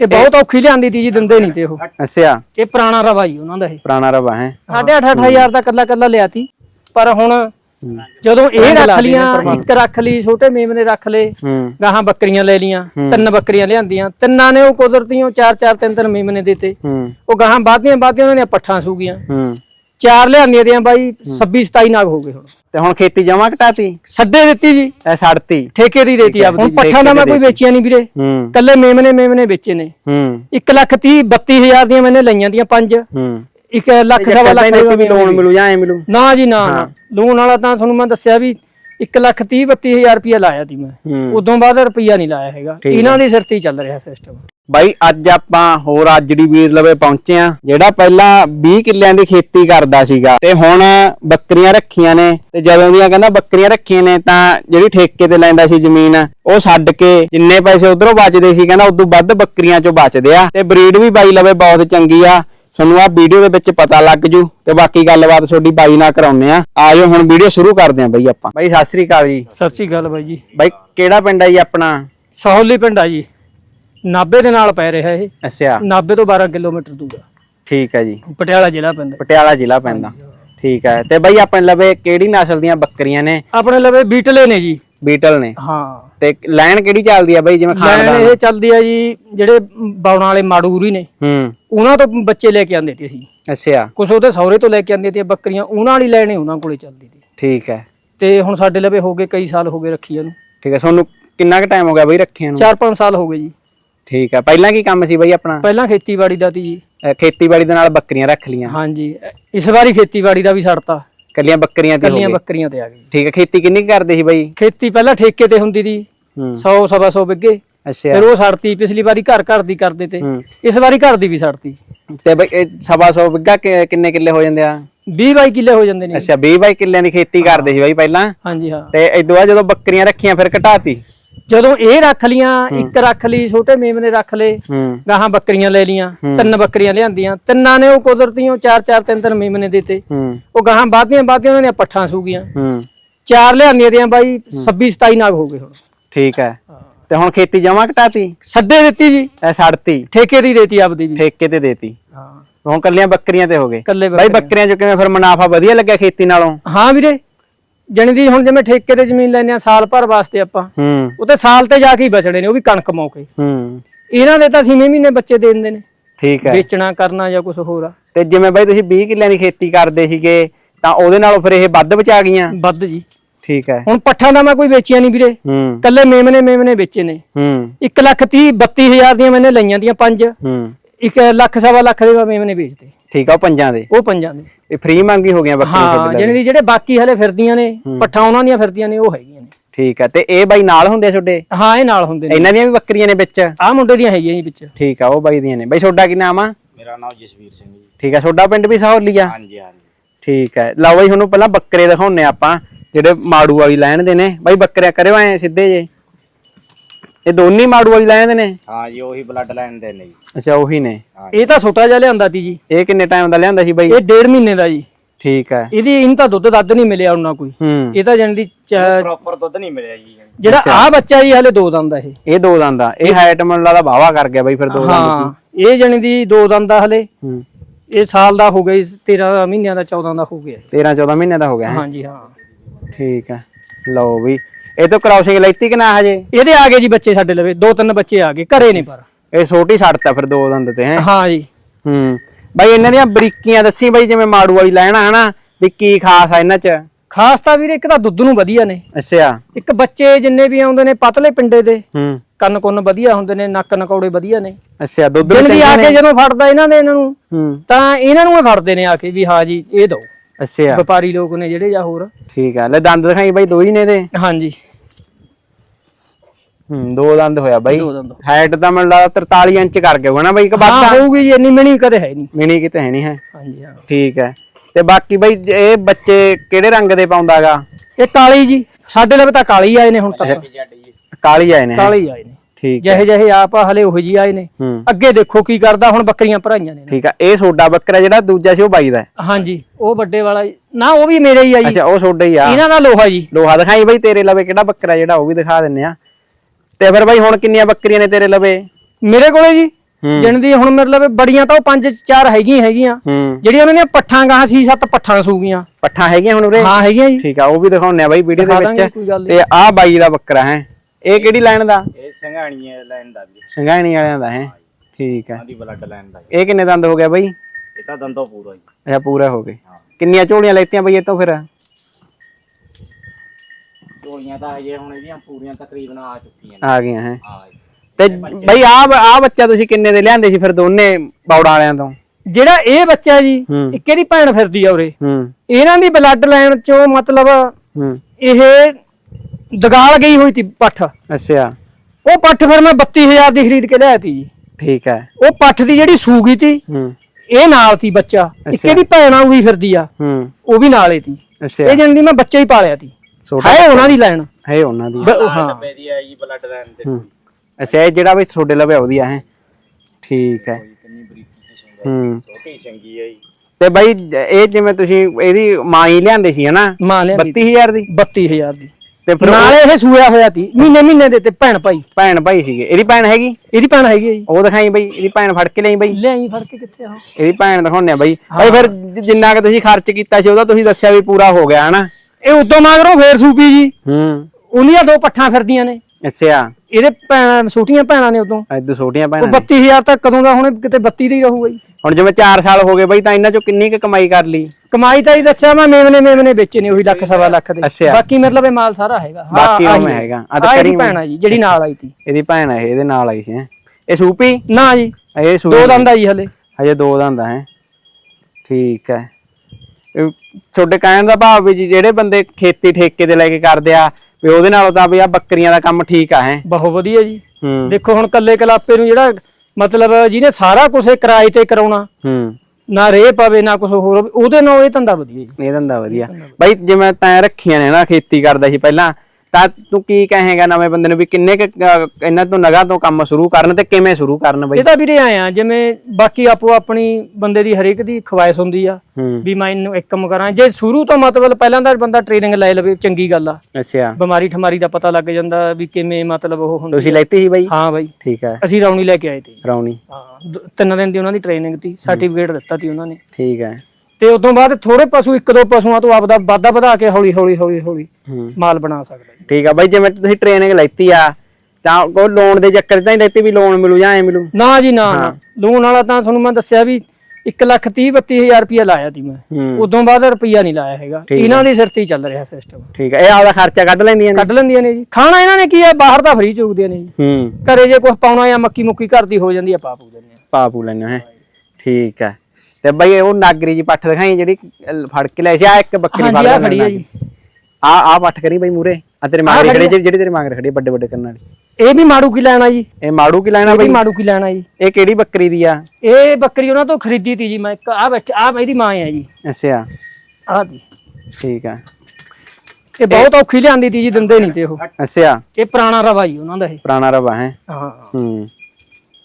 ਇਹ ਬਹੁਤ ਔਖੀ ਲਿਆਂਦੀ ਤੀ ਜੀ ਦਿੰਦੇ ਨਹੀਂ ਤੇ ਉਹ। ਅੱਛਾ। ਇਹ ਪੁਰਾਣਾ ਰਵਾ ਜੀ ਉਹਨਾਂ ਦਾ ਇਹ। ਪੁਰਾਣਾ ਰਵਾ ਹੈ। ਸਾਢੇ ਅੱਠ ਅੱਠ ਹਜ਼ਾਰ ਦਾ ਕੱਲਾ ਕੱਲਾ ਲਿਆ ਤੀ। ਪਰ ਹੁਣ ਜਦੋਂ ਇਹ ਰੱਖ ਲੀਆਂ ਇੱਕ ਰੱਖ ਲਈ ਛੋਟੇ ਮੇਮ ਨੇ ਰੱਖ ਲਏ ਗਾਹਾਂ ਬੱਕਰੀਆਂ ਲੈ ਲੀਆਂ ਤਿੰਨ ਬੱਕਰੀਆਂ ਲਿਆਂਦੀਆਂ ਤਿੰਨਾਂ ਨੇ ਉਹ ਕੁਦਰਤੀਆਂ ਚਾਰ ਚਾਰ ਤਿੰਨ ਤਿੰਨ ਮੇਮ ਨੇ ਦਿੱਤੇ। ਉਹ ਗਾਹਾਂ ਬਾਦੀਆਂ ਬਾਦੀਆਂ ਉਹਨਾਂ ਦੀਆਂ ਪੱਠਾਂ ਸੂਗੀਆਂ ਚਾਰ ਲਿਆਂਦੀਆਂ ਦੀਆਂ ਬਾਈ 26 27 ਨਾਗ ਹੋ ਗਏ ਹੁਣ। ਤੇ ਹੁਣ ਖੇਤੀ ਜਮਾ ਘਟਾਤੀ ਛੱਡੇ ਦਿੱਤੀ ਜੀ। ਐ ਛੱਡਤੀ ਠੇਕੇ ਦੀ ਦੇਤੀ ਆਪਦੀ ਹੁਣ ਪੱਠਾਂ ਦਾ ਮੈਂ ਕੋਈ ਵੇਚੀਆਂ ਨਹੀਂ ਵੀਰੇ। ਕੱਲੇ ਮੇਮਨੇ ਮੇਮਨੇ ਵੇਚੇ ਨੇ। ਹੂੰ। 1 ਲੱਖ 30 32000 ਦੀਆਂ ਮੈਨੇ ਲਈਆਂ ਦੀਆਂ ਪੰਜ। 1 ਲੱਖ ਸਵਾ ਲੱਖ ਵੀ ਲੋਨ ਮਿਲੂ ਜਾਂ ਐ ਮਿਲੂ? ਨਾ ਜੀ ਨਾ ਲੋਨ ਵਾਲਾ ਤਾਂ ਤੁਹਾਨੂੰ ਮੈਂ ਦੱਸਿਆ ਵੀ 1 ਲੱਖ 30 32000 ਰੁਪਇਆ ਲਾਇਆ ਸੀ ਮੈਂ। ਉਦੋਂ ਬਾਅਦ ਰੁਪਈਆ ਨਹੀਂ ਲਾਇਆ ਹੈਗਾ। ਇਹਨਾਂ ਦੀ ਸਿਰ ਤੇ ਚੱਲ ਰਿਹਾ ਸਿਸਟਮ ਬਾਈ ਅੱਜ ਆਪਾਂ ਹੋਰ ਅੱਜ ਦੀ ਵੀਰ ਲਵੇ ਪਹੁੰਚੇ ਆ ਜਿਹੜਾ ਪਹਿਲਾਂ 20 ਕਿੱਲਿਆਂ ਦੀ ਖੇਤੀ ਕਰਦਾ ਸੀਗਾ ਤੇ ਹੁਣ ਬੱਕਰੀਆਂ ਰੱਖੀਆਂ ਨੇ ਤੇ ਜਦੋਂ ਦੀਆਂ ਕਹਿੰਦਾ ਬੱਕਰੀਆਂ ਰੱਖੀਆਂ ਨੇ ਤਾਂ ਜਿਹੜੀ ਠੇਕੇ ਤੇ ਲੈਂਦਾ ਸੀ ਜ਼ਮੀਨ ਉਹ ਛੱਡ ਕੇ ਜਿੰਨੇ ਪੈਸੇ ਉਧਰੋਂ ਬਚਦੇ ਸੀ ਕਹਿੰਦਾ ਉਦੋਂ ਵੱਧ ਬੱਕਰੀਆਂ ਚੋਂ ਬਚਦੇ ਆ। ਤੇ ਬਰੀਡ ਵੀ ਬਾਈ ਲਵੇ ਬਹੁਤ ਚੰਗੀ ਆ ਤੁਹਾਨੂੰ ਆ ਵੀਡੀਓ ਦੇ ਵਿੱਚ ਪਤਾ ਲੱਗ ਜੂ। ਤੇ ਬਾਕੀ ਗੱਲਬਾਤ ਤੁਹਾਡੀ ਬਾਈ ਨਾਲ ਕਰਾਉਨੇ ਆ। ਆਜੋ ਹੁਣ ਵੀਡੀਓ ਸ਼ੁਰੂ ਕਰਦੇ ਆ ਬਾਈ ਆਪਾਂ। ਬਾਈ ਸਤਿ ਸ੍ਰੀ ਅਕਾਲ ਜੀ। ਸਤਿ ਸ੍ਰੀ ਅਕਾਲ ਬਾਈ ਜੀ। ਬਾਈ ਕਿਹੜਾ ਪਿੰਡ ਆ ਜੀ ਆਪਣਾ? ਸਹੌਲੀ ਪਿੰਡ ਆ ਜੀ। ਨਾਬੇ ਦੇ ਨਾਲ ਪੈ ਰਿਹਾ ਇਹ। ਅੱਛਾ। ਨਾਬੇ ਤੋਂ 12 ਕਿਲੋਮੀਟਰ ਦੂਰ ਆ। ਠੀਕ ਹੈ ਜੀ। ਪਟਿਆਲਾ ਜ਼ਿਲ੍ਹਾ ਪੈਂਦਾ। ਪਟਿਆਲਾ ਜ਼ਿਲ੍ਹਾ ਪੈਂਦਾ। ਠੀਕ ਹੈ। ਤੇ ਬਾਈ ਆਪਣੇ ਲਵੇ ਕਿਹੜੀ ਨਸਲ ਦੀਆਂ ਬੱਕਰੀਆਂ ਨੇ? ਆਪਣੇ ਲਵੇ ਬੀਟਲੇ ਨੇ ਜੀ। ਬੀਟਲ ਨੇ। ਹਾਂ। ਤੇ ਲਾਈਨ ਕਿਹੜੀ ਚੱਲਦੀ ਆ ਬਾਈ ਜਿਵੇਂ ਖਾਨਦਾਨ ਇਹ ਚੱਲਦੀ ਆ ਜੀ ਜਿਹੜੇ ਬਾਉਣ ਵਾਲੇ ਮਾੜੂਰੀ ਨੇ। ਹੂੰ। ਉਹਨਾਂ ਤੋਂ ਬੱਚੇ ਲੈ ਕੇ ਆਂਦੇ ਤੇ ਅਸੀਂ। ਅੱਛਾ। ਕੁਛ ਉਹਦੇ ਸਹੁਰੇ ਤੋਂ ਲੈ ਕੇ ਆਂਦੇ ਤੇ ਬੱਕਰੀਆਂ ਉਹਨਾਂ ਵਾਲੀ ਲੈਣੇ ਉਹਨਾਂ ਕੋਲੇ ਚੱਲਦੀ ਤੀ। ਠੀਕ ਹੈ। ਤੇ ਹੁਣ ਸਾਡੇ ਲਵੇ ਹੋ ਗਏ ਕਈ ਸਾਲ ਹੋ ਗਏ ਰੱਖੀਆਂ ਨੂੰ ਠੀਕ ਹੈ। ਤੁਹਾਨੂੰ ਕਿੰਨਾ ਕੁ ਟਾਈਮ ਹੋ ਗਿਆ ਬਾਈ ਰੱਖਿਆਂ ਨੂੰ? 4-5 ਸਾਲ ਹੋ ਗਏ ਜੀ। ਠੀਕ ਹੈ ਪਹਿਲਾਂ ਕੀ ਕੰਮ ਸੀ ਬਾਈ ਆਪਣਾ? ਪਹਿਲਾਂ ਖੇਤੀਬਾੜੀ ਦਾ ਤੀ ਜੀ। ਅਹ ਖੇਤੀਬਾੜੀ ਦੇ ਨਾਲ ਬੱਕਰੀਆਂ ਰੱਖ ਲੀਆਂ। ਹਾਂਜੀ। ਇਸ ਵਾਰੀ ਖੇਤੀਬਾੜੀ ਦਾ ਵੀ ਛੱਡਤਾ। ਕੱਲੀਆਂ ਬੱਕਰੀਆਂ ਤੇ ਹੋ ਕੱਲੀਆਂ ਗਏ। ਬੱਕਰੀਆਂ ਤੇ ਆ ਗਈ। ਠੀਕ ਹੈ ਖੇਤੀ ਕਿੰਨੀ ਕੁ ਕਰਦੇ ਸੀ ਬਾਈ? ਖੇਤੀ ਪਹਿਲਾਂ ਠੇਕੇ ਤੇ ਹੁੰਦੀ ਦੀ ਹੂੰ। 100 ਸਵਾ 100 ਵਿੱਗੇ ਅੱਛਾ। ਫਿਰ ਉਹ ਛੱਡਤੀ ਪਿਛਲੀ ਵਾਰੀ ਘਰ ਘਰ ਦੀ ਕਰਦੇ ਤੇ। ਹੂੰ। ਇਸ ਵਾਰੀ ਘਰ ਦੀ ਵੀ ਛੱਡਤੀ ਤੇ ਬਾਈ ਇਹ ਸਵਾ ਸੌ ਵਿੱਗਾ ਕਿ- ਕਿੰਨੇ ਕਿੱਲੇ ਹੋ ਜਾਂਦੇ ਆ? 20 22 ਕਿੱਲੇ ਹੋ ਜਾਂਦੇ ਨੇ। ਅੱਛਾ 20 ਬਾਈ ਕਿੱਲਿਆਂ ਦੀ ਖੇਤੀ ਕਰਦੇ ਸੀ ਬਾਈ ਪਹਿਲਾਂ। ਹਾਂਜੀ ਹਾਂ। ਤੇ ਇਦੋਂ ਬਾਅਦ ਜਦੋਂ ਬੱਕਰੀਆਂ ਰੱਖੀਆਂ ਫਿਰ ਘਟਾਤੀ? ਜਦੋਂ ਇਹ ਰੱਖ ਲੀਆਂ ਇੱਕ ਰੱਖ ਲਈ ਛੋਟੇ ਮੇਮ ਨੇ ਰੱਖ ਲਏ ਗਾਹਾਂ ਬੱਕਰੀਆਂ ਲੈ ਲੀਆਂ ਤਿੰਨ ਬੱਕਰੀਆਂ ਲਿਆਂਦੀਆਂ ਤਿੰਨਾਂ ਨੇ ਉਹ ਕੁਦਰਤੀਆਂ ਚਾਰ ਚਾਰ ਤਿੰਨ ਤਿੰਨ ਮੇਮ ਨੇ ਦਿੱਤੇ। ਉਹ ਗਾਹਾਂ ਬਾਦੀਆਂ ਬਾਦੀਆਂ ਉਹਨਾਂ ਦੀਆਂ ਪੱਠਾਂ ਸੂਗੀਆਂ। ਚਾਰ ਲਿਆਂਦੀਆਂ ਦੀਆਂ ਬਾਈ 26 27 ਨਾਗ ਹੋ ਗਏ ਹੁਣ। ਠੀਕ ਹੈ। ਤੇ ਹੁਣ ਖੇਤੀ ਜਮਾ ਘਟਾਤੀ ਛੱਡੇ ਦਿੱਤੀ ਜੀ। ਐ ਛੱਡਤੀ ਠੇਕੇ ਦੀ ਦੇਤੀ ਆਪਦੀ ਵੀ। ਠੇਕੇ ਤੇ ਦੇਤੀ। ਹਾਂ। ਹੁਣ ਕੱਲੀਆਂ ਬੱਕਰੀਆਂ ਤੇ ਹੋ ਗਏ। ਬਾਈ ਬੱਕਰੀਆਂ ਚੋਂ ਕਿਵੇਂ ਫਿਰ ਮੁਨਾਫਾ ਵਧੀਆ ਲੱਗਿਆ ਖੇਤੀ ਨਾਲੋਂ? ਹਾਂ ਵੀਰੇ। ਜਣੀ ਦੀ ਹੁਣ ਜਿਵੇਂ ਠੇਕੇ ਤੇ ਜ਼ਮੀਨ ਲੈਨੇ ਆ ਸਾਲ ਭਰ ਵਾਸਤੇ ਆਪਾਂ ਹੂੰ। ਉਹ ਤੇ ਸਾਲ ਤੇ ਜਾ ਕੇ ਹੀ ਬਚਣੇ ਨੇ ਉਹ ਵੀ ਕਣਕ ਮੌਕੇ। ਹੂੰ। ਇਹਨਾਂ ਦੇ ਤਾਂ ਅਸੀਂ ਮਹੀਨੇ ਬੱਚੇ ਦੇ ਦਿੰਦੇ ਨੇ। ਠੀਕ ਹੈ। ਵੇਚਣਾ ਕਰਨਾ ਜਾਂ ਕੁਝ ਹੋਰ ਆ। ਤੇ ਜਿਵੇਂ ਬਾਈ ਤੁਸੀਂ 20 ਕਿੱਲਿਆਂ ਦੀ ਖੇਤੀ ਕਰਦੇ ਸੀਗੇ ਤਾਂ ਉਹਦੇ ਨਾਲੋਂ ਫਿਰ ਇਹ ਵੱਧ ਬਚਾ ਗਈਆਂ? ਵੱਧ ਜੀ। ਠੀਕ ਹੈ। ਹੁਣ ਪੱਠਾਂ ਦਾ ਮੈਂ ਕੋਈ ਵੇਚੀਆਂ ਨਹੀਂ ਵੀਰੇ। ਹੂੰ। ਕੱਲੇ ਮੇਮਨੇ ਮੇਮਨੇ ਵੇਚੇ ਨੇ। ਹੂੰ। 1 ਲੱਖ 30 32000 ਦੀਆਂ ਮੈਨੇ ਲਈਆਂ ਦੀਆਂ ਪੰਜ। ਹੂੰ। 1 ਲੱਖ ਸਵਾ ਲੱਖ ਦੇ ਮੈਂ ਮੇਮਨੇ ਵੇਚਦੇ ਠੀਕ ਆ ਉਹ ਪੰਜਾਂ ਦੇ? ਉਹ ਪੰਜਾਂ ਦੇ। ਇਹ ਫ੍ਰੀ ਮੰਗੀ ਹੋ ਗਈਆਂ ਬੱਕਰੀਆਂ ਹਾਂ ਤੁਹਾਡੇ ਜਿਹਨੇ ਦੀ ਜਿਹੜੇ ਬਾਕੀ ਹਲੇ ਫਿਰਦੀਆਂ ਨੇ ਪੱਠਾਂ ਉਹਨਾਂ ਦੀਆਂ ਫਿਰਦੀਆਂ ਨੇ ਉਹ ਹੈਗੀਆਂ ਨੇ। ਠੀਕ ਹੈ ਤੇ ਇਹ ਬਾਈ ਨਾਲ ਹੁੰਦੇ ਆ ਤੁਹਾਡੇ ਹਾਂ ਇਹ ਨਾਲ ਹੁੰਦੇ ਨੇ। ਇਹਨਾਂ ਦੀਆਂ ਵੀ ਬੱਕਰੀਆਂ ਨੇ ਵਿੱਚ? ਆਹ ਮੁੰਡੇ ਦੀਆਂ ਹੈਗੀਆਂ ਜੀ ਵਿੱਚ। ਠੀਕ ਆ ਉਹ ਬਾਈ ਦੀਆਂ ਨੇ। ਬਾਈ ਤੁਹਾਡਾ ਕੀ ਨਾਮ ਆ? ਮੇਰਾ ਨਾਮ ਜਸਵੀਰ ਸਿੰਘ ਜੀ। ਠੀਕ ਆ ਤੁਹਾਡਾ ਪਿੰਡ ਵੀ ਸਹੌਲੀ ਆ? ਹਾਂਜੀ ਹਾਂਜੀ। ਠੀਕ ਹੈ ਲਓ ਬਾਈ ਤੁਹਾਨੂੰ ਪਹਿਲਾਂ ਬੱਕਰੇ ਦਿਖਾਉਨੇ ਆਪਾਂ ਜਿਹੜੇ ਮਾੜੂ ਵਾਲੀ ਲੈਣ ਦੇ ਨੇ। ਬਾਈ ਬੱਕਰਿਆ ਕਰਿਓ ਐ ਸਿੱਧੇ ਜੇ। ਇਹ ਦੋਨੀ ਮਾੜੂ ਵਾਲੀ ਲੈਣ ਦੇ ਨੇ? ਹਾਂ ਜੀ ਉਹੀ ਬਲੱਡ ਲਾਈਨ ਦੇ ਨੇ ਜੀ। ਅੱਛਾ ਉਹੀ ਨੇ। ਇਹ ਤਾਂ ਛੋਟਾ ਜਿਹਾ ਲਿਆਂਦਾ ਤੀ ਜੀ। ਇਹ ਕਿੰਨੇ ਟਾਈਮ ਦਾ ਲਿਆਂਦਾ ਸੀ ਬਾਈ? ਇਹ ਡੇਢ ਮਹੀਨੇ ਦਾ ਜੀ। ਠੀਕ ਹੈ। ਇਹਦੀ ਇਹਨੂੰ ਤਾਂ ਦੁੱਧ ਦੱਧ ਨਹੀਂ ਮਿਲਿਆ ਉਹਨਾਂ ਕੋਈ। ਇਹ ਤਾਂ ਜਣ ਦੀ ਪ੍ਰੋਪਰ ਦੁੱਧ ਨਹੀਂ ਮਿਲਿਆ ਜੀ। ਜਿਹੜਾ ਆ ਬੱਚਾ ਜੀ ਹਲੇ ਦੋ ਦੰਦ ਦਾ ਇਹ। ਇਹ ਦੋ ਦੰਦ ਇਹ ਹਾਈਟ ਮਨ ਲਾਦਾ ਬਾਵਾ ਕਰ ਗਿਆ ਬਾਈ ਫਿਰ ਦੋ ਦੰਦ ਹਾਂ ਇਹ ਜਣ ਦੀ ਦੋ ਦੰਦ ਦਾ ਹਲੇ। ਹੂੰ। ਇਹ ਸਾਲ ਦਾ ਹੋ ਗਿਆ ਜੀ, 13 ਮਹੀਨਿਆਂ ਦਾ 14 ਦਾ ਹੋ ਗਿਆ। 13 14 ਮਹੀਨੇ ਦਾ ਹੋ ਗਿਆ ਹੈਂ? ਹਾਂਜੀ ਹਾਂ। ਠੀਕ ਹੈ। ਲਓ ਵੀ। ਇਹ ਤੋਂ ਕਰਾਉਸਿੰਗ ਲੈਤੀ ਕਿ ਨਾ ਹਜੇ? ਇਹਦੇ ਆ ਗਏ ਜੀ ਬੱਚੇ ਸਾਡੇ ਲਵੇ ਦੋ ਤਿੰਨ ਬੱਚੇ ਆ ਗਏ ਘਰੇ ਨੇ ਪਰ। ਇਹ ਛੋਟੀ ਛੱਡਤਾ ਫਿਰ ਦੋ ਦੰਦ ਤੇ ਹੈ? ਹਾਂ ਜੀ। ਹੂੰ। ਬਾਈ ਇਹਨਾਂ ਦੀਆਂ ਬਰੀਕੀਆਂ ਦੱਸੀ ਬਾਈ ਜਿਵੇਂ ਮਾੜੂ ਵਾਲੀ ਲੈਣਾ ਹਨਾ? ਵੀ ਕੀ ਖਾਸ ਆ ਇਹਨਾਂ ਚ? ਖਾਸ ਤਾਂ ਵੀਰੇ ਇੱਕ ਤਾਂ ਦੁੱਧ ਨੂੰ ਵਧੀਆ ਨੇ। ਅੱਛਾ। ਇੱਕ ਬੱਚੇ ਜਿੰਨੇ ਵੀ ਆਉਂਦੇ ਨੇ ਪਤਲੇ ਪਿੰਡੇ ਦੇ ਹੂੰ। ਕੰਨ ਕੁੰਨ ਵਧੀਆ ਹੁੰਦੇ ਨੇ ਨੱਕ ਨਕੌੜੇ ਵਧੀਆ ਨੇ। ਅੱਛਾ ਦੁੱਧ ਵੀ ਵੀ ਆ ਚੰਗੇ ਕੇ? ਜਦੋਂ ਫੜਦਾ ਇਹਨਾਂ ਦੇ ਇਹਨਾਂ ਨੂੰ ਹੂੰ। ਤਾਂ ਇਹਨਾਂ ਨੂੰ ਹੀ ਫੜਦੇ ਨੇ ਆ ਕੇ ਵੀ ਹਾਂ ਜੀ ਇਹ ਦੋ। ਅੱਛਾ। ਵਪਾਰੀ ਲੋਕ ਨੇ ਜਿਹੜੇ ਜਾਂ ਹੋਰ। ਠੀਕ ਆ। ਲੈ ਦੰਦ ਦਿਖਾਈ ਬਾਈ ਦੋ ਹੀ ਨੇ ਇਹਦੇ। ਹਾਂਜੀ। ਹੂੰ ਦੋ ਦੰਦ ਹੋਇਆ ਬਾਈ। ਦੋ ਦੰਦ। ਹਾਈਟ ਤਾਂ ਮੈਨੂੰ ਲੱਗਦਾ 43 ਇੰਚ ਕਰ ਗਿਆ ਹੋਣਾ ਬਾਈ ਇੱਕ ਹਾਂ ਬਾਤਾਂ ਹੋਊਗੀ ਜੀ ਇੰਨੀ ਮਿਣੀ ਕਦੇ ਹੈ ਨਹੀਂ ਮਿਣੀ ਕਿਤੇ ਹੈ ਨਹੀਂ ਹੈ। ਹਾਂਜੀ ਹਾਂ। ਠੀਕ ਹੈ। ਤੇ ਬਾਕੀ ਬਾਈ ਜ- ਇਹ ਬੱਚੇ ਕਿਹੜੇ ਰੰਗ ਦੇ ਪਾਉਂਦਾਗਾ? ਇਹ ਕਾਲੀ ਜੀ ਸਾਡੇ ਲਈ ਤਾਂ ਕਾਲੀ ਆਏ ਨੇ ਹੁਣ ਤੱਕ। ਕਾਲੀ ਆਏ ਨੇ ਹੈਂ? ਕਾਲੀ ਆਏ ਨੇ। ਠੀਕ ਹੈ। ਜਿਹੇ ਜਿਹੇ ਆਪ ਆ ਹਲੇ ਉਹੋ ਜੀ ਆਏ ਨੇ। ਹੂੰ। ਅੱਗੇ ਦੇਖੋ ਕੀ ਕਰਦਾ ਹੁਣ ਬੱਕਰੀਆਂ ਭਰਾਈਆਂ ਨੇ। ਠੀਕ ਆ ਇਹ ਸੋਡਾ ਬੱਕਰਾ ਜਿਹੜਾ ਦੂਜਾ ਸੀ ਉਹ ਬਾਈ ਦਾ ਹੈ। ਹਾਂਜੀ ਉਹ ਵੱਡੇ ਵਾਲਾ ਜੀ। ਨਾ ਉਹ ਵੀ ਮੇਰੇ ਹੀ ਆ ਜੀ। ਅੱਛਾ ਉਹ ਸੋਡਾ ਹੀ ਆ। ਇਹਨਾਂ ਦਾ ਲੋਹਾ ਜੀ। ਲੋਹਾ ਦਿਖਾਈ ਬਾਈ ਤੇਰੇ ਲਵੇ ਕਿਹੜਾ ਬੱਕਰਾ ਜਿਹੜਾ ਉਹ ਵੀ ਦਿਖਾ ਦਿੰਨੇ ਆ। ਤੇ ਫਿਰ ਬਾਈ ਹੁਣ ਕਿੰਨੀਆਂ ਬੱਕਰੀਆਂ ਨੇ ਤੇਰੇ ਲਵੇ? ਮੇਰੇ ਕੋਲੇ ਜੀ ਹੂੰ। ਜਿਣ ਦੀ ਹੁਣ ਮਤਲਬ ਬੜੀਆਂ ਤਾਂ ਉਹ ਪੰਜ ਚਾਰ ਹੈਗੀਆਂ ਹੈਗੀਆਂ। ਹੂੰ। ਜਿਹੜੀਆਂ ਉਹਨਾਂ ਦੀਆਂ ਪੱਠਾਂ ਗਾਂ ਸੀ ਸੱਤ ਪੱਠਾਂ ਸੂਗੀਆਂ। ਪੱਠਾ ਹੈਗੀਆਂ ਹੁਣ ਉਰੇ? ਹਾਂ ਹੈਗੀਆਂ ਜੀ। ਠੀਕ ਆ ਉਹ ਵੀ ਦਿਖਾਉਂਦੇ ਆ ਬਾਈ ਵੀਡੀਓ ਦੇ ਦਿਖਾ ਦਾਂਗੇ, ਵਿੱਚ ਕੋਈ ਗੱਲ ਨੀ। ਤੇ ਆਹ ਬਾਈ ਦਾ ਬੱਕਰਾ ਹੈ। ਇਹ ਕਿਹੜੀ ਲਾਈਨ ਦਾ? ਇਹ ਸਿੰਘਾਣੀ ਲੈਣ ਦਾ ਵੀਰੇ ਸੰਘਾਣੀ ਵਾਲਿਆਂ ਦਾ ਹੈ। ਠੀਕ ਦੀ ਬਲੱਡ ਦਾ ਇਹ ਕਿੰਨੇ ਦੰਦ ਹੋ ਗਿਆ ਬਾਈ? ਇਹ ਤਾਂ ਦੰਦੋ ਪੂਰਾ ਜੀ ਅੱਛਾ ਪੂਰਾ ਹੋ ਗਏ। ਕਿੰਨੀਆਂ ਝੋਲੀਆਂ ਲੈਤੀਆਂ ਬਈ ਇਹ ਤੋਂ ਫਿਰ? ਝੋਲੀਆਂ ਤਾਂ ਹਜੇ ਹੁਣ ਇਹਦੀਆਂ ਪੂਰੀਆਂ ਤਕਰੀਬਨ ਆ ਚੁੱਕੀਆਂ ਨੇ। ਆ ਗਈਆਂ ਹੈ। ਹਾਂ ਜੀ। ਤੇ ਬਈ ਆ ਆ ਬੱਚਾ ਤੁਸੀਂ ਕਿੰਨੇ ਦੇ ਲਿਆਂਦੇ ਸੀ ਫਿਰ ਦੋਨੇ ਬੌੜਾਂ ਵਾਲਿਆਂ ਤੋਂ? ਜਿਹੜਾ ਇਹ ਬੱਚਾ ਜੀ ਹੂੰ। ਭੈਣ ਫਿਰਦੀ ਆ ਉਰੇ। ਹੂੰ। ਇਹਨਾਂ ਦੀ ਬਲੱਡ ਲਾਈਨ ਚੋਂ ਮਤਲਬ ਹੂੰ। ਇਹ ਦਗਾਲ ਗਈ ਹੋਈ ਤੀ ਪੱਠ। ਅੱਛਾ। ਉਹ ਪੱਠ ਫਿਰ ਮੈਂ 32000 ਦੀ ਖਰੀਦ ਕੇ ਲਿਆਇਆ ਤੀ ਜੀ। ਠੀਕ ਹੈ। ਉਹ ਪੱਠ ਦੀ ਜਿਹੜੀ ਸੂਗੀ ਤੀ ਹੂੰ। ਇਹ ਨਾਲ ਤੀ ਬੱਚਾ। ਇੱਕ ਅੱਛਾ। ਇਹਦੀ ਭੈਣ ਆ ਉਹ ਵੀ ਫਿਰਦੀ ਆ। ਹੂੰ। ਉਹ ਵੀ ਨਾਲੇ ਤੀ। ਅੱਛਾ। ਇਹ ਜੰਦੀ ਮੈਂ ਬੱਚਾ ਹੀ ਪਾਲਿਆ ਤੀ। ਛੋਟਾ ਹੈ ਉਹਨਾਂ ਦੀ ਲਾਈਨ ਹੈ ਉਹਨਾਂ ਦੀ। ਬ- ਹਾਂ। ਡੱਬੇ ਦੀ ਹੈ ਜੀ ਬਲੱਡ ਲੈਣ ਦੇ। ਹੂੰ। ਅੱਛਾ ਇਹ ਜਿਹੜਾ ਬਈ ਤੁਹਾਡੇ ਲਵੇ ਉਹਦੀ ਆ ਹੈ। ਠੀਕ ਹੈ। ਕਿੰਨੀ ਬਰੀਕੀ ਦੀ ਸਿੰਘ ਹੂੰ। ਛੋਟੀ ਸਿੰਘੀ ਹੈ ਜੀ। ਤੇ ਬਾਈ ਇਹ ਜਿਵੇਂ ਤੁਸੀਂ ਇਹਦੀ ਮਾਂ ਹੀ ਲਿਆਂਦੇ ਸੀ ਹਨਾ? ਮਾਂ ਲਿਆਂਦੀ 32000 ਦੀ? 32000 ਦੀ। ਤੇ ਫਿਰ ਉਹ ਨਾਲੇ ਇਹ ਸੂਇਆ ਹੋਇਆ ਤੀ ਮਹੀਨੇ ਮਹੀਨੇ ਦੇ ਤੇ ਭੈਣ ਭਾਈ। ਭੈਣ ਭਾਈ ਸੀਗੇ। ਇਹਦੀ ਭੈਣ ਹੈਗੀ? ਇਹਦੀ ਭੈਣ ਹੈਗੀ ਆ ਜੀ। ਉਹ ਦਿਖਾਈ ਬਈ ਇਹਦੀ ਭੈਣ ਫੜ ਕੇ ਲਈ ਬਈ। ਲਿਆਈ ਫੜ ਕੇ ਕਿੱਥੇ ਆ ਇਹਦੀ ਭੈਣ ਦਿਖਾਉਂਦੇ ਆ ਬਈ। ਬਈ ਫਿਰ ਜ- ਜਿੰਨਾ ਕਿ ਤੁਸੀਂ ਖਰਚ ਕੀਤਾ ਸੀ ਉਹਦਾ ਤੁਸੀਂ ਦੱਸਿਆ ਵੀ ਪੂਰਾ ਹੋ ਗਿਆ ਹਨਾ? ਇਹ ਉਦੋਂ ਮਗਰੋਂ ਫੇਰ ਸੂਪੀ ਜੀ। ਹੂੰ। ਉਹਨੀਆਂ ਦੋ ਪੱਠਾਂ ਫਿਰਦੀਆਂ ਨੇ। ਅੱਛਾ। ਇਹਦੇ ਭੈਣਾਂ ਛੋਟੀਆਂ ਭੈਣਾਂ ਨੇ ਉਦੋਂ। ਐਦੂ ਛੋਟੀਆਂ ਉਹ ਭੈਣਾਂ ਨੇ। 32000 ਤੱਕ ਕਦੋਂ ਦਾ ਹੁਣ ਕਿਤੇ 32 ਦਾ ਹੀ ਰਹੂਗਾ ਜੀ ਹੁਣ ਜਿਵੇਂ 4 ਸਾਲ ਹੋ ਗਏ ਬਈ ਤਾਂ ਇਹਨਾਂ ਚੋਂ ਕਿੰਨੀ ਕੁ ਕਮਾਈ ਕਰ ਲਈ? ਕਮਾਈ ਤਾਂ ਹੀ ਦੱਸਿਆ ਮੈਂ ਮੇਵਨੇ ਮੇਵਨੇ ਵੇਚੇ ਨੇ ਉਹੀ ਲੱਖ ਸਵਾ ਲੱਖ ਦੇ। ਅੱਛਾ। ਬਾਕੀ ਮਤਲਬ ਇਹ ਮਾਲ ਸਾਰਾ ਹੈਗਾ। ਹਾਂ, ਬਾਕੀ ਆਹੀ ਹੈ। ਹੈਗਾ। ਆ ਆਹ ਤਾਂ ਇਹਦੀ ਕਰੀ ਭੈਣ ਆ ਜੀ ਜਿਹੜੀ ਨਾਲ ਆਈ ਸੀ। ਇਹਦੀ ਭੈਣ ਹੈ ਇਹਦੇ ਨਾਲ ਆਈ ਸੀ ਹੈਂ। ਇਹ ਸੂਪੀ? ਨਾ ਜੀ। ਇਹ ਸੂਪੀ ਦੋ ਦੰਦ ਆ ਜੀ ਹਲੇ। ਹਜੇ ਦੋ ਦੰਦ ਹੈ। ਠੀਕ ਹੈ। ਤੁਹਾਡੇ ਕਹਿਣ ਦਾ ਭਾਵ ਵੀ ਜੀ ਜਿਹੜੇ ਬੰਦੇ ਖੇਤੀ ਠੇਕੇ ਤੇ ਲੈ ਕੇ ਕਰਦੇ ਆ ਵੀ ਉਹਦੇ ਨਾਲੋਂ ਤਾਂ ਵੀ ਆ ਬੱਕਰੀਆਂ ਦਾ ਕੰਮ ਠੀਕ ਆ ਹੈ? ਬਹੁਤ ਵਧੀਆ ਜੀ। ਦੇਖੋ ਹੁਣ ਕੱਲੇ ਕਲਾਪੇ ਨੂੰ ਜਿਹੜਾ ਮਤਲਬ ਜਿਹਨੇ ਸਾਰਾ ਕੁਝ ਕਿਰਾਏ ਤੇ ਕਰਾਉਣਾ ਹੂੰ। ਨਾ ਰੇ ਪਵੇ ਨਾ ਕੁਝ ਹੋਰ ਉਹਦੇ ਨਾਲ ਇਹ ਧੰਦਾ ਵਧੀਆ ਜੀ। ਇਹ ਧੰਦਾ ਵਧੀਆ। ਬਾਈ ਜਿਵੇਂ ਤੈਂ ਰੱਖੀਆਂ ਨੇ ਨਾ ਖੇਤੀ ਕਰਦਾ ਸੀ ਪਹਿਲਾਂ ਤਾਂ ਤੂੰ ਕੀ ਕਹੇਗਾ ਨਵੇਂ ਬੰਦੇ ਨੂੰ ਵੀ ਕਿੰਨੇ ਕੁ, ਅਹ, ਇਹਨਾਂ ਤੋਂ ਨਗਾਂ ਤੋਂ ਕੰਮ ਸ਼ੁਰੂ ਕਰਨ ਤੇ ਕਿਵੇਂ ਸ਼ੁਰੂ ਕਰਨ ਬਾਈ? ਇਹ ਤਾਂ ਵੀਰੇ ਆਏ ਆ ਜਿਵੇਂ ਬਾਕੀ ਆਪੋ ਆਪਣੀ ਬੰਦੇ ਦੀ ਹਰੇਕ ਦੀ ਖਵਾਇਸ਼ ਹੁੰਦੀ ਆ ਹੂੰ। ਵੀ ਮੈਂ ਇਹਨੂੰ ਇੱਕ ਕੰਮ ਕਰਾਂ। ਜੇ ਸ਼ੁਰੂ ਤੋਂ ਮਤਲਬ ਪਹਿਲਾਂ ਦਾ ਬੰਦਾ ਟ੍ਰੇਨਿੰਗ ਲੈ ਲਵੇ ਚੰਗੀ ਗੱਲ ਆ। ਅੱਛਾ। ਬਿਮਾਰੀ ਠਮਾਰੀ ਦਾ ਪਤਾ ਲੱਗ ਜਾਂਦਾ ਵੀ ਕਿਵੇਂ ਮਤਲਬ ਉਹ ਹੁੰਦੀ ਤੁਸੀਂ ਲੈਤੀ ਸੀ ਬਾਈ? ਹਾਂ ਬਾਈ। ਠੀਕ ਹੈ ਅਸੀਂ ਰੌਣੀ ਲੈ ਕੇ ਆਏ ਤੇ। ਰੌਣੀ। ਹਾਂ ਦ- ਤਿੰਨ ਦਿਨ ਦੀ ਉਹਨਾਂ ਦੀ ਟ੍ਰੇਨਿੰਗ ਸੀ ਸਰਟੀਫਿਕੇਟ ਦਿੱਤਾ ਸੀ ਉਹਨਾਂ ਨੇ। ਠੀਕ ਹੈ ਤੇ ਉਦੋਂ ਬਾਅਦ ਥੋੜੇ ਪਸ਼ੂ ਇੱਕ ਦੋ ਪਸ਼ੂਆਂ ਤੋਂ ਆਪਦਾ ਵਾਧਾ ਵਧਾ ਕੇ ਹੌਲੀ ਹੌਲੀ ਹੌਲੀ ਹੌਲੀ ਹੂੰ। ਮਾਲ ਬਣਾ ਸਕਦਾ ਜੀ। ਠੀਕ ਆ ਬਾਈ ਜਿਵੇਂ ਤੁਸੀਂ ਟ੍ਰੇਨਿੰਗ ਲੈਤੀ ਆ ਤਾਂ ਕੋਈ ਲੋਨ ਦੇ ਚੱਕਰ 'ਚ ਤਾਂ ਹੀ ਲੈਤੀ ਵੀ ਲੋਨ ਮਿਲੂ ਜਾਂ ਐ ਮਿਲੂ? ਨਾ ਜੀ ਨਾ ਨਾ। ਲੋਨ ਵਾਲਾ ਤਾਂ ਤੁਹਾਨੂੰ ਮੈਂ ਦੱਸਿਆ ਵੀ 1 ਲੱਖ 30 32000 ਰੁਪਇਆ ਲਾਇਆ ਸੀ ਮੈਂ। ਹੂੰ। ਉਦੋਂ ਬਾਅਦ ਰੁਪਈਆ ਨਹੀਂ ਲਾਇਆ ਹੈਗਾ। ਇਹਨਾਂ ਦੇ ਸਿਰ ਤੇ ਹੀ ਚੱਲ ਰਿਹਾ ਸਿਸਟਮ ਠੀਕ ਹੈ ਇਹ ਆਪਦਾ ਖਰਚਾ ਕੱਢ ਲੈਂਦੀਆਂ ਨੇ। ਕੱਢ ਲੈਂਦੀਆਂ ਨੇ ਜੀ। ਖਾਣਾ ਇਹਨਾਂ ਨੇ ਕੀ ਹੈ ਬਾਹਰ ਦਾ ਫ੍ਰੀ ਚੁਗਦੀਆਂ ਨੇ ਜੀ। ਹੂੰ। ਘਰੇ ਜੇ ਕੁਝ ਪਾਉਣਾ ਜਾਂ ਮੱਕੀ ਮੁੱਕੀ ਘਰ ਦੀ ਹੋ ਜਾਂਦੀ ਆ ਪਾ ਪੂ ਦਿੰਦੇ ਆ। ਪਾਪੂ ਲੈਣਾ ਹੈ। ਠੀਕ ਹੈ ਤੇ ਬਾਈ ਉਹ ਨਾਗਰੀ ਜੀ ਪੱਠ ਦਿਖਾਈ ਜਿਹੜੀ ਫੜ ਕੇ ਲਿਆਈ ਸੀ ਆ ਇੱਕ ਬੱਕਰੀ ਫੜ ਹਾਂਜੀ ਆ ਲੈਣਾ ਖੜੀ ਹੈ ਜੀ ਆ ਆ ਪੱਠ ਕਰੀ ਬਾਈ ਮੂਰੇ। ਆ ਤੇਰੇ ਮਾਂਗਰੇ ਖੜੀ ਜਿਹੜੀ ਤੇਰੇ ਮਾਂਗਰੇ ਖੜੀ ਵੱਡੇ ਵੱਡੇ ਕੰਨਾਂ ਵਾਲੀ। ਇਹ ਵੀ ਮਾੜੂ ਕੀ ਲੈਣਾ ਜੀ? ਇਹ ਮਾੜੂ ਕੀ ਲੈਣਾ ਇਹ ਬਾਈ? ਮਾੜੂ ਕੀ ਲੈਣਾ ਜੀ? ਇਹ ਕਿਹੜੀ ਬੱਕਰੀ ਦੀ ਆ? ਇਹ ਬੱਕਰੀ ਉਹਨਾਂ ਤੋਂ ਖਰੀਦੀ ਤੀ ਜੀ ਮੈਂ। ਆ ਬੈਠ ਆ ਇਹਦੀ ਮਾਂ ਹੈ ਜੀ। ਅੱਛਾ। ਆਹ ਦੀ। ਠੀਕ ਹੈ ਇਹ ਬਹੁਤ ਔਖੀ ਲਿਆਂਦੀ ਤੀ ਜੀ ਦਿੰਦੇ ਨਹੀਂ ਤੇ ਉਹ। ਅੱਛਾ। ਇਹ ਪੁਰਾਣਾ ਰਵਾ ਜੀ ਉਹਨਾਂ ਦਾ ਇਹ। ਪੁਰਾਣਾ ਰਵਾ ਹੈ। ਹਾਂ। ਹੂੰ।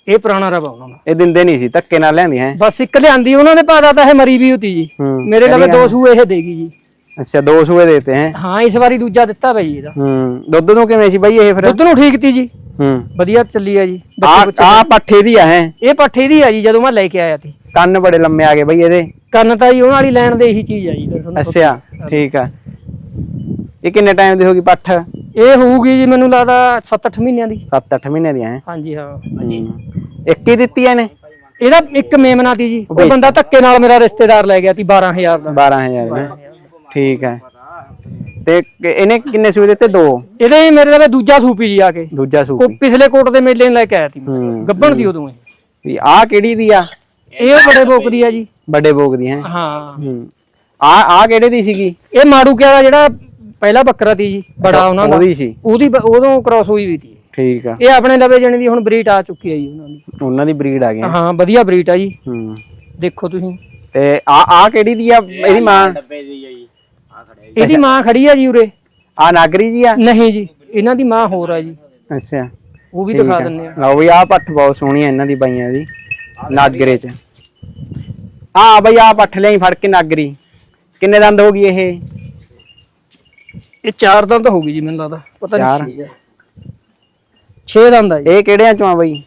ਇਹ ਪੁਰਾਣਾ ਰਵਾ ਉਹਨਾਂ ਦਾ। ਇਹ ਦਿੰਦੇ ਨਹੀਂ ਸੀ ਧੱਕੇ ਨਾਲ ਲਿਆਂਦੀ ਹੈ? ਬਸ ਇੱਕ ਲਿਆਂਦੀ ਉਹਨਾਂ ਦੇ ਪਾਦਾ ਤਾਂ ਇਹ ਮਰੀ ਵੀ ਹੁੰਦੀ ਜੀ। ਹੂੰ ਮੇਰੇ ਲਵੇ ਦੋ ਸੂਏ ਇਹ ਦੇਗੀ ਜੀ। ਅੱਛਾ ਦੋ ਸੂਏ ਦੇਤੇ ਹੈ? ਹਾਂ ਇਸ ਵਾਰੀ ਦੂਜਾ ਦਿੱਤਾ ਬਈ ਇਹਦਾ। ਹੂੰ ਦੁੱਧ ਨੂੰ ਕਿਵੇਂ ਸੀ ਬਾਈ ਇਹ ਫਿਰ? ਦੁੱਧ ਨੂੰ ਠੀਕ ਤੀ ਜੀ। ਹੂੰ। ਵਧੀਆ ਚੱਲੀ ਆ ਜੀ ਆ ਆ ਪੱਠੇ ਦੀ ਆ ਹੈ? ਇਹ ਪੱਠੇ ਦੀ ਆ ਜੀ ਜਦੋਂ ਮੈਂ ਲੈ ਕੇ ਆਇਆ ਸੀ ਕੰਨ ਬੜੇ ਲੰਮੇ ਆ ਗਏ ਬਾਈ ਇਹਦੇ। ਕੰਨ ਤਾਂ ਜੀ ਉਹਨਾਂ ਵਾਲੀ ਲੈਣ ਦੇ ਇਹੀ ਚੀਜ਼ ਆ ਜੀ ਤੁਹਾਨੂੰ ਪਤਾ। ਅੱਛਾ ਠੀਕ ਆ। ਇਹ ਕਿੰਨੇ ਟਾਈਮ ਦੀ ਹੋਗੀ ਪੱਠ? ਇਹ ਹੋਊਗੀ ਜੀ ਮੈਨੂੰ ਲੱਗਦਾ 7-8 ਮਹੀਨਿਆਂ ਦੀ। 7-8 ਮਹੀਨੇ ਦੀਆਂ ਹੈ। ਹਾਂਜੀ ਹਾਂ। ਇੱਕ ਹੀ ਦਿੱਤੀ ਇਹਨੇ? ਇਹਦਾ ਇੱਕ ਮੇਮਨਾ ਤੀ ਜੀ। ਉਹ ਬੰਦਾ ਧੱਕੇ ਨਾਲ ਮੇਰਾ ਰਿਸ਼ਤੇਦਾਰ ਲੈ ਗਿਆ ਸੀ 12000 ਦਾ। 12000 ਹੈ ਠੀਕ ਹੈ। ਤੇ ਕਿ- ਇਹਨੇ ਕਿੰਨੇ ਸੂਏ ਦਿੱਤੇ? ਦੋ। ਇਹਦੇ ਮੇਰੇ ਲਵੇ ਦੂਜਾ ਸੂਪੀ ਜੀ ਆ ਕੇ। ਦੂਜਾ ਸੂਪ ਕੋ ਪਿਛਲੇ ਕੋਟ ਦੇ ਮੇਲੇ ਨੂੰ ਲੈ ਕੇ ਆਇਆ ਸੀ ਮੈਂ। ਹੂੰ। ਗੱਬਣ ਦੀ ਉਦੋਂ ਇਹ। ਵੀ ਆ ਕਿਹੜੀ ਦੀ ਆ? ਇਹ ਬੜੇ ਬੋਕ ਦੀ ਆ ਜੀ। ਵੱਡੇ ਬੋਗ ਦੀ ਹੈ। ਹਾਂ। ਹੂੰ। ਆ ਆ ਕਿਹੜੇ ਦੀ ਸੀਗੀ? ਇਹ ਮਾੜੂ ਕਿਆ ਦਾ ਜਿਹੜਾ ਪਹਿਲਾ ਬੱਕਰਾ ਤੀ ਜੀ ਬੜਾ ਉਹਨਾਂ ਦਾ। ਉਹਦੀ ਸੀ? ਉਹਦੀ ਬ- ਉਦੋਂ ਕ੍ਰਾਸ ਹੋਈ ਵੀ ਤੀ। ਠੀਕ ਆ। ਇਹ ਆਪਣੇ ਲਵੇ ਜਣੇ ਦੀ ਹੁਣ ਬਰੀਡ ਆ ਚੁੱਕੀ ਹੈ ਜੀ ਉਹਨਾਂ ਦੀ। ਉਹਨਾਂ ਦੀ ਬਰੀਡ ਆ ਗਈ। ਹਾਂ ਵਧੀਆ ਬਰੀਡ ਆ ਜੀ। ਹੂੰ। ਦੇਖੋ ਤੁਸੀਂ। ਤੇ ਆ ਆ ਕਿਹੜੀ ਦੀ ਆ? ਇਹਦੀ ਮਾਂ? ਇਹਦੀ ਮਾਂ ਖੜੀ ਆ ਜੀ ਉਰੇ। ਆ ਨਾਗਰੀ ਜੀ ਆ? ਨਹੀਂ ਜੀ ਇਹਨਾਂ ਦੀ ਮਾਂ ਹੋਰ ਆ ਜੀ। ਅੱਛਾ। ਉਹ ਵੀ ਦਿਖਾ ਦਿੰਨੇ ਆ। ਲਓ ਵੀ ਆ ਪੱਠ ਬਹੁਤ ਸੋਹਣੀ ਆ ਇਹਨਾਂ ਦੀ ਬਾਈਆਂ ਦੀ ਨਾਗਰੇ ਚ। ਆ ਬਈ ਆ ਪੱਠ ਲਈ ਫੜ ਕੇ ਨਾਗਰੀ। ਕਿੰਨੇ ਦੰਦ ਹੋ ਗਈ ਇਹ? ਇਹ ਚਾਰ ਦੰਦ ਹੋ ਗਈ ਜੀ ਮੈਨੂੰ ਲੱਗਦਾ ਪਤਾ ਚਾਰ? ਨਹੀਂ 6 ਦੰਦ ਆ ਜੀ। ਇਹ ਕਿਹੜਿਆਂ ਚੋਂ ਆ ਬਈ?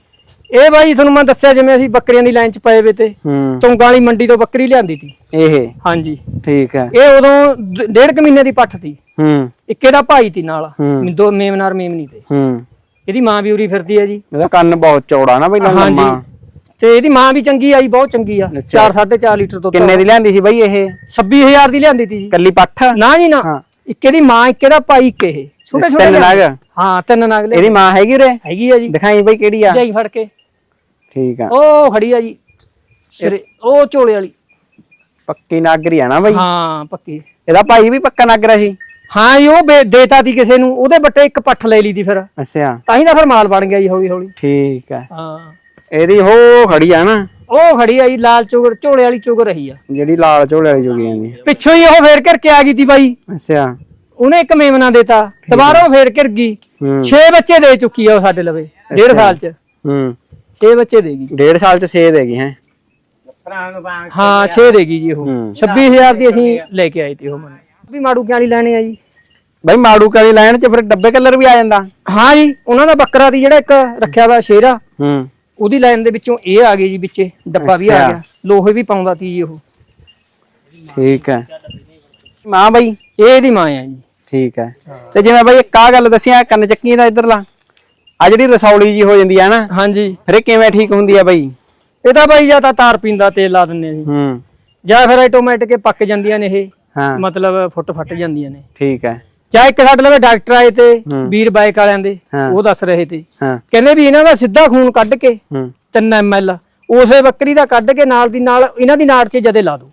ਇਹ ਬਾਈ ਤੁਹਾਨੂੰ ਮੈਂ ਦੱਸਿਆ ਜਿਵੇਂ ਅਸੀਂ ਬੱਕਰੀਆਂ ਦੀ ਲਾਈਨ 'ਚ ਪਏ ਵੇ ਤੇ ਹੂੰ। ਤੁੰਗਾਂ ਵਾਲੀ ਮੰਡੀ ਤੋਂ ਬੱਕਰੀ ਲਿਆਂਦੀ ਤੀ। ਇਹ? ਹਾਂਜੀ। ਠੀਕ ਹੈ। ਇਹ ਉਦੋਂ ਡ- ਡੇਢ ਕੁ ਮਹੀਨੇ ਦੀ ਪੱਠ ਤੀ। ਹੂੰ। ਇੱਕ ਇਹਦਾ ਭਾਈ ਤੀ ਨਾਲ ਹੂੰ। ਦੋ ਮੇਮਨਾਰ ਮੇਮਨੀ ਤੇ। ਹੂੰ। ਇਹਦੀ ਮਾਂ ਵੀ ਉਰੀ ਫਿਰਦੀ ਹੈ ਜੀ। ਇਹਦਾ ਕੰਨ ਬਹੁਤ ਚੌੜਾ ਨਾ ਬਈ ਲੰਮਾ। ਹਾਂਜੀ। ਤੇ ਇਹਦੀ ਮਾਂ ਵੀ ਚੰਗੀ ਆਈ ਬਹੁਤ ਚੰਗੀ ਆ। ਅੱਛਾ। 4 4.5 ਲੀਟਰ ਦੁੱਧ ਕਿੰਨੇ ਦੀ ਲਿਆਂਦੀ ਸੀ ਬਈ ਇਹ? 26000 ਦੀ ਲਿਆਂਦੀ ਤੀ ਜੀ। ਕੱਲੀ ਪੱਠ? ਨਾ ਜੀ ਨਾ। ਹਾਂ। ਇੱਕ ਇਹਦੀ ਮਾਂ ਇੱਕ ਇਹਦਾ ਭਾਈ ਇੱਕ ਇਹ। ਛੋਟੇ ਛੋਟੇ ਤਿੰਨ। ਨਗ? ਹਾਂ ਤਿੰਨ ਨਗ ਲੈ। ਇਹਦੀ ਮਾਂ ਹੈਗੀ ਉਰੇ? ਹੈਗੀ ਆ ਜੀ। ਦਿਖਾਈ ਬਈ ਕਿਹੜੀ ਆ? ਜਾਈ ਫੜ ਕੇ। ਠੀਕ ਆ। ਉਹ ਖੜੀ ਆ ਜੀ। ਸਿਰੇ ਉਹ ਝੋਲੇ ਵਾਲੀ। ਪੱਕੀ ਨਾਗਰੀ ਆ ਨਾ ਬਈ? ਹਾਂ ਪੱਕੀ। ਇਹਦਾ ਭਾਈ ਵੀ ਪੱਕਾ ਨਾਗਰਾ ਸੀ? ਹਾਂ ਜੀ ਉਹ ਦੇਤਾ ਤੀ ਕਿਸੇ ਨੂੰ। ਉਹਦੇ ਬੱਟੇ ਇੱਕ ਪੱਠ ਲੈ ਲਈ ਤੀ ਫਿਰ। ਅੱਛਾ। ਤਾਂ ਹੀ ਤਾਂ ਫਿਰ ਮਾਲ ਬਣ ਗਿਆ ਜੀ ਹੌਲੀ ਹੌਲੀ ਠੀਕ ਆ। ਹਾਂ। ਇਹਦੀ ਹੋ ਖੜੀ ਆ ਨਾ। ਉਹ ਖੜੀ ਆ ਜੀ ਲਾਲ ਚੋਗਰ ਝੋਲੇ ਵਾਲੀ ਚੋਗ ਰਹੀ ਆ। ਜਿਹੜੀ ਲਾਲ ਝੋਲੇ ਵਾਲੀ ਜੋਗੀ ਜਾਂਦੀ ਪਿੱਛੋਂ ਹੀ ਉਹ ਫੇਰ ਘਰ ਕੇ ਆ ਗਈ ਤੀ ਬਾਈ? ਅੱਛਾ। ਉਹਨੇ ਇੱਕ ਮੇਮਨਾ ਦੇਤਾ। ਦੁਬਾਰਾ ਉਹ ਫੇਰ ਘਿਰ ਗਈ। ਹੂੰ। 6 ਬੱਚੇ ਦੇ ਚੁੱਕੀ ਆ ਉਹ ਸਾਡੇ ਲਵੇ। ਡੇਢ ਸਾਲ ਚ। ਹੂੰ। 6 ਬੱਚੇ ਦੇਗੀ ਡੇਢ ਸਾਲ ਚ ਸੇਧ ਹੈਗੀ ਹੈ। ਹਾਂ 6 ਦੇਗੀ ਜੀ ਉਹ। ਹੂੰ। 26000 ਦੀ ਅਸੀਂ ਲੈ ਕੇ ਆਏ ਤੇ ਉਹ ਮੈਨੂੰ ਵੀ ਮਾੜੂ ਕਿਆਂ ਲਈ ਲੈਣੇ ਆ ਜੀ? ਬਈ ਮਾੜੂ ਕਾਲੀ ਲਾਈਨ ਚ ਫਿਰ ਡੱਬੇ ਕਲਰ ਵੀ ਆ ਜਾਂਦਾ। ਹਾਂ ਜੀ ਉਹਨਾਂ ਦਾ ਬੱਕਰਾ ਦੀ ਜਿਹੜਾ ਇੱਕ ਰੱਖਿਆ ਵਾ ਸ਼ੇਰਾ। ਹੂੰ। ਉਹਦੀ ਲਾਈਨ ਦੇ ਵਿੱਚੋਂ ਇਹ ਆ ਗਈ ਜੀ ਵਿੱਚੇ ਡੱਬਾ ਵੀ ਆ ਅੱਛਾ। ਗਿਆ। ਲੋਹੇ ਵੀ ਪਾਉਂਦਾ ਤੀ ਜੀ ਉਹ। ਠੀਕ ਹੈ। ਮਾਂ ਬਈ ਇਹ ਇਹਦੀ ਮਾਂ ਆ ਜੀ। ਠੀਕ ਹੈ। ਤੇ ਜਿਵੇਂ ਬਈ ਇੱਕ ਆ ਗੱਲ ਦੱਸਿਆ ਕੰਨ ਚੱਕੀ ਦਾ ਇਧਰਲਾ। ਆ ਜਿਹੜੀ ਰਸੌਲੀ ਜੀ ਹੋ ਜਾਂਦੀ ਆ ਨਾ ਹਾਂਜੀ। ਫਿਰ ਇਹ ਕਿਵੇਂ ਠੀਕ ਹੁੰਦੀ ਆ ਬਈ? ਇਹ ਤਾਂ ਬਾਈ ਜਾਂ ਤਾਂ ਤਾਰ ਪੀਂਦਾ ਤੇਲ ਲਾ ਦਿੰਨੇ ਆ ਜੀ। ਹੂੰ। ਜਾਂ ਫਿਰ ਆਟੋਮੈਟਿਕ ਪੱਕ ਜਾਂਦੀਆਂ ਨੇ ਇਹ। ਹਾਂ। ਮਤਲਬ ਫੁੱਟ ਫੱਟ ਜਾਂਦੀਆਂ ਨੇ। ਠੀਕ ਹੈ। ਜਾਂ ਇੱਕ ਸਾਡੇ ਲਵੇ ਡਾਕਟਰ ਆਏ ਤੇ। ਵੀਰ ਬਾਈਕ ਵਾਲਿਆਂ ਦੇ। ਉਹ ਦੱਸ ਰਹੇ ਤੇ ਹਾਂ। ਕਹਿੰਦੇ ਵੀ ਇਹਨਾਂ ਦਾ ਸਿੱਧਾ ਖੂਨ ਕੱਢ ਕੇ 3 ml ਉਸੇ ਬੱਕਰੀ ਦਾ ਕੱਢ ਕੇ ਨਾਲ ਦੀ ਨਾਲ ਇਹਨਾਂ ਦੀ ਨਾੜ 'ਚ ਜਦੇ ਲਾ ਦੋ।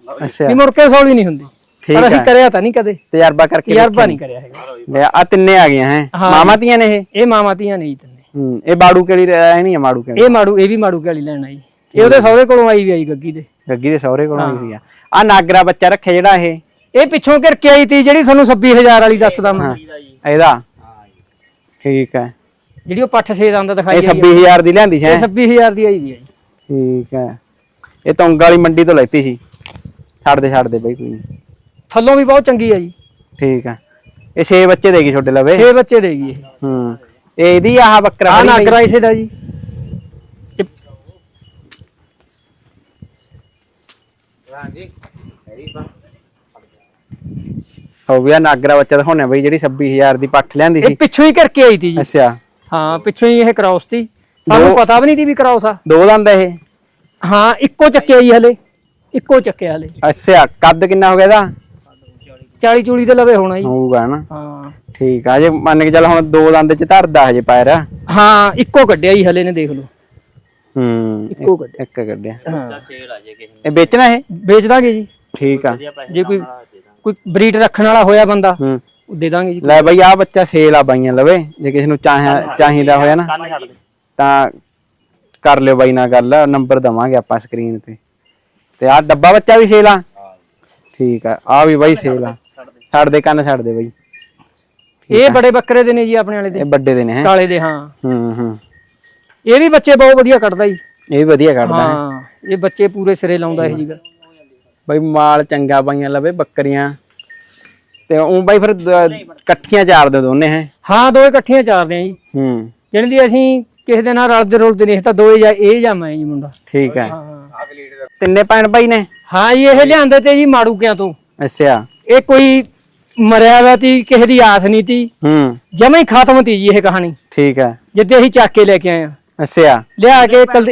ਵੀ ਮੁੜ ਕੇ ਸੌਲੀ ਨਹੀਂ ਹੁੰਦੀ। ਪਰ ਅਸੀਂ। ਕਰਿਆ ਤਾਂ ਨਹੀਂ ਕਦੇ। ਤਜਰਬਾ ਕਰਕੇ ਤਜਰਬਾ ਨਹੀਂ ਕਰਿਆ ਹੈਗਾ। ਆ ਤਿੰਨੇ ਆ ਗਈਆਂ ਹੈ। ਹਾਂ। ਮਾਮਾ ਤੀਆਂ ਨੇ ਇਹ? ਇਹ ਮਾਮਾ ਧੀਆਂ ਨਹੀਂ ਤਿੰਨੇ। ਇਹ ਬਾੜੂ ਕਿਹੜੀ ਰਹਿ ਨਹੀਂ ਆ ਮਾੜੂ ਕਿਹੜੀ? ਇਹ ਮਾੜੂ ਇਹ ਵੀ ਮਾੜੂ ਕਾਲੀ ਲੈਣ ਆਈ। ਇਹ ਉਹਦੇ ਸਹੁਰੇ ਕੋਲੋਂ ਆਈ ਵੀ ਆਈ ਗੱਗੀ ਦੇ। ਗੱਗੀ ਦੇ ਸਹੁਰੇ ਕੋਲੋਂ ਆਈ ਸੀ ਆ। ਆ ਨਾਗਰਾ ਬੱਚਾ ਰੱਖਿਆ ਜਿਹੜਾ ਇਹ? ਇਹ ਪਿੱਛੋਂ ਘਿਰ ਕੇ ਆਈ ਤੀ ਜਿਹੜੀ ਤੁਹਾਨੂੰ 26000 ਵਾਲੀ ਦੱਸਦਾ ਮੈਂ। ਇਹਦਾ? ਠੀਕ ਹੈ। ਜਿਹੜੀ ਉਹ ਪੱਠ ਸੇ ਦੰਦ ਦਿਖਾਈ ਇਹ ਆਈ 26000 ਦੀ ਲਿਆਂਦੀ ਸੀ ਇਹ ਹੈਂ? 26000 ਦੀ ਆਈ ਦੀ ਆ। ਜੀ ਠੀਕ ਹੈ। ਇਹ ਤੋਂਗ ਵਾਲੀ ਮੰਡੀ ਤੋਂ ਲੈਤੀ ਸੀ। ਛੱਡ ਦੇ ਛੱਡ ਦੇ ਬਈ ਕੋਈ ਨੀ। ਥੱਲੋਂ ਵੀ ਬਹੁਤ ਚੰਗੀ ਆ ਜੀ ਠੀਕ ਹੈ। ਇਹ 6 ਬੱਚੇ ਦੇਗੀ ਛੋਟੇ ਲਵੇ। 6 ਬੱਚੇ ਦੇਗੀ ਇਹ। ਹੂੰ। ਇਹ ਇਹਦੀ ਆਹ ਬੱਕਰਾ ਆ ਫੜੀ। ਨਾਗਰਾ ਇਸੇ ਦਾ ਜੀ। ਇਹ ਹੋ ਗਿਆ ਨਾਗਰਾ ਬੱਚਾ ਦਿਖਾਉਣੇ ਬਈ ਜਿਹੜੀ 26000 ਦੀ ਪੱਠ ਲਿਆਂਦੀ ਇਹ ਸੀ। ਪਿੱਛੋਂ ਹੀ ਕਰਕੇ ਆਈ ਤੀ ਜੀ। ਅੱਛਾ। ਹਾਂ ਪਿੱਛੋਂ ਹੀ ਇਹ ਕ੍ਰਾਸ ਤੀ। ਸਾਨੂੰ ਦੋ- ਪਤਾ ਵੀ ਨਹੀਂ ਤੀ ਵੀ ਕ੍ਰਾਸ ਆ। ਦੋ ਦੰਦ ਇਹ? ਹਾਂ ਇੱਕੋ ਚੱਕਿਆ ਜੀ ਹਲੇ। ਇੱਕੋ ਚੱਕਿਆ ਹਲੇ। ਅੱਛਾ ਕੱਦ ਕਿੰਨਾ ਹੋ ਗਿਆ ਇਹਦਾ? 40 ਚੂਲੀ ਤੇ ਲਵੇ ਹੋਣਾ ਜੀ। ਹੋਊਗਾ ਨਾ। ਹਾਂ। ਠੀਕ ਆ ਜੇ ਮੰਨ ਕੇ ਚੱਲ ਹੁਣ ਦੋ ਦੰਦ ਚ ਧਰਦਾ ਹਜੇ ਪੈਰ। ਹਾਂ ਇੱਕੋ ਕੱਢਿਆ ਜੀ ਹਲੇ ਨੇ ਦੇਖ ਲਓ। ਹੂੰ ਇੱਕੋ ਕੱਢਿਆ। ਇੱਕ ਕੱਢਿਆ। ਹਾਂ। ਇਹ ਵੇਚਣਾ ਇਹ? ਵੇਚ ਦਾਂਗੇ ਜੀ। ਠੀਕ ਆ। ਜੇ ਕੋਈ ਕੋਈ ਬਰੀਡ ਰੱਖਣ ਵਾਲਾ ਹੋਇਆ ਬੰਦਾ ਹੂੰ। ਉਹ ਦੇ ਦਾਂਗੇ ਜੀ। ਲੈ ਬਈ ਆ ਬੱਚਾ ਸੇਲ ਆ ਬਾਈਆਂ ਲਵੇ ਜੇ ਕਿਸੇ ਨੂੰ ਚਾਹਿਆ ਚਾਹੀਦਾ ਹੋਇਆ ਨਾ ਤਾਂ ਕਰ ਲਿਓ ਬਾਈ ਨਾਲ ਗੱਲ ਨੰਬਰ ਦਵਾਂਗੇ ਆਪਾਂ ਸਕਰੀਨ ਤੇ। ਤੇ ਆ ਡੱਬਾ ਬੱਚਾ ਵੀ ਸੇਲ ਆ? ਠੀਕ ਆ ਆ ਵੀ ਬਾਈ ਸੇਲ ਆ। ਛੱਡ ਦੇ ਕੰਨ ਛੱਡ ਦੇ ਬਾਈ। ਇਹ ਬੜੇ ਬੱਕਰੇ ਦੇ ਨੇ ਜੀ ਆਪਣੇ ਵਾਲੇ ਦੇ। ਇਹ ਵੱਡੇ ਦੇ ਨੇ ਹੈ? ਕਾਲੇ ਦੇ ਹਾਂ। ਹੂੰ ਹੂੰ। ਇਹ ਵੀ ਬੱਚੇ ਬਹੁਤ ਵਧੀਆ ਕੱਢਦਾ ਜੀ। ਇਹ ਵੀ ਵਧੀਆ ਕੱਢਦਾ ਹੈ? ਹਾਂ ਇਹ ਬੱਚੇ ਪੂਰੇ ਸਿਰੇ ਲਾਉਂਦਾ ਇਹ ਜੀਗਾ। ਬਾਈ ਮਾਲ ਚੰਗਾ ਬਾਈਆਂ ਲਵੇ ਬੱਕਰੀਆਂ। ਤੇ ਉਹ ਬਾਈ ਫਿਰ ਦ- ਇਕੱਠੀਆਂ ਚਾਰਦੇ ਦੋਨੇ ਹੈ। ਹਾਂ ਦੋ ਇਕੱਠੀਆਂ ਚਾਰਦੇ ਆ ਜੀ। ਹੂੰ। ਜਾਣੀ ਦੀ ਅਸੀਂ ਕਿਸੇ ਦੇ ਨਾਲ ਰਲਦੇ ਰੁਲਦੇ ਨਹੀਂ ਅਸੀਂ ਤਾਂ ਦੋਏ ਜਾਂ ਇਹ ਜਾਂ ਮੈਂ ਜੀ ਮੁੰਡਾ। ਠੀਕ ਹੈ। ਹਾਂ। ਤਿੰਨੇ ਭੈਣ ਭਾਈ ਨੇ? ਹਾਂ ਜੀ ਇਹ ਲਿਆਂਦੇ ਤੇ ਜੀ ਮਾੜੂ ਕਿਆਂ ਤੋਂ। ਅੱਛਾ। ਇਹ ਕੋਈ ਮਰਿਆ ਵਾ ਤੀ ਕਿਸੇ ਦੀ ਆਸ ਨਹੀਂ ਤੀ। ਹੂੰ। ਜਮਾਂ ਹੀ ਖਤਮ ਤੀ ਜੀ ਇਹ ਕਹਾਣੀ। ਠੀਕ ਹੈ। ਜਿੱਦੇ ਅਸੀਂ ਚੱਕ ਕੇ ਲੈ ਕੇ ਆਏ ਆ। ਅੱਛਾ। ਲਿਆ ਕੇ ਕੱਲ